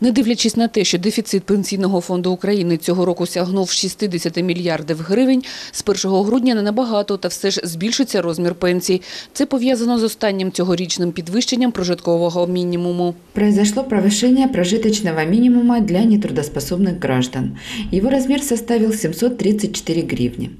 Не дивлячись на те, що дефіцит Пенсійного фонду України цього року сягнув 60 мільярдів гривень, з 1 грудня не набагато, та все ж збільшиться розмір пенсій. Це пов'язано з останнім цьогорічним підвищенням прожиткового мінімуму. Произошло повышение прожиточного минимума для нетрудоспособных граждан. Его размер составил 734 гривни.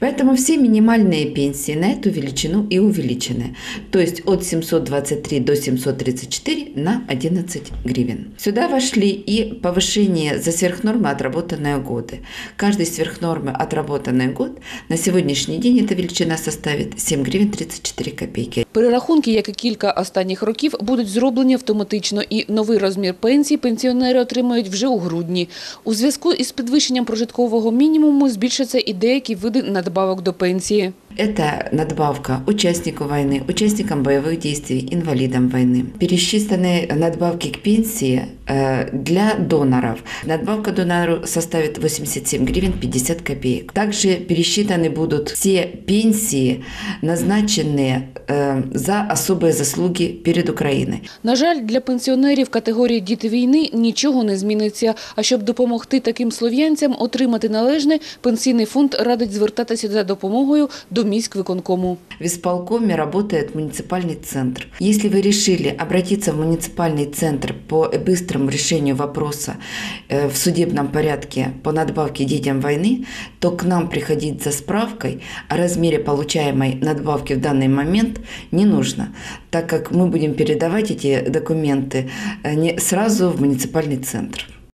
Поэтому все минимальные пенсии на эту величину и увеличены. То есть от 723 до 734 на 11 гривен. Сюда вошли и повышение за сверхнормы отработанные годы. Каждый сверхнормы отработанный год на сегодняшний день эта величина составит 7 гривен 34 копейки. Перерахунки, як і кілька останніх років, будуть зроблені автоматично, і новий розмір пенсії пенсіонери отримають вже у грудні. У зв'язку із підвищенням прожиткового мінімуму збільшаться і деякі види надбавок до пенсії. Это надбавка участнику войны, участникам боевых действий, инвалидам войны. Пересчислены надбавки к пенсии э, для доноров. Надбавка донору составит 87 гривен 50 копеек. Также пересчитаны будут все пенсии, назначенные э, за особые заслуги перед Украиной. На жаль, для пенсіонерів категорії «Діти війни» нічого не зміниться. А щоб допомогти таким слов'янцям отримати належне, пенсійний фонд радить звертатися за допомогою до міськвиконкому. В исполкоме работает муниципальный центр. Если вы решили обратиться в муниципальный центр по быстрому решению вопроса э, в судебном порядке по надбавке детям войны, то к нам приходить за справкой о размере получаемой надбавки в данный момент не нужно, так как мы будем передавать эти документы э, сразу в муниципальный центр.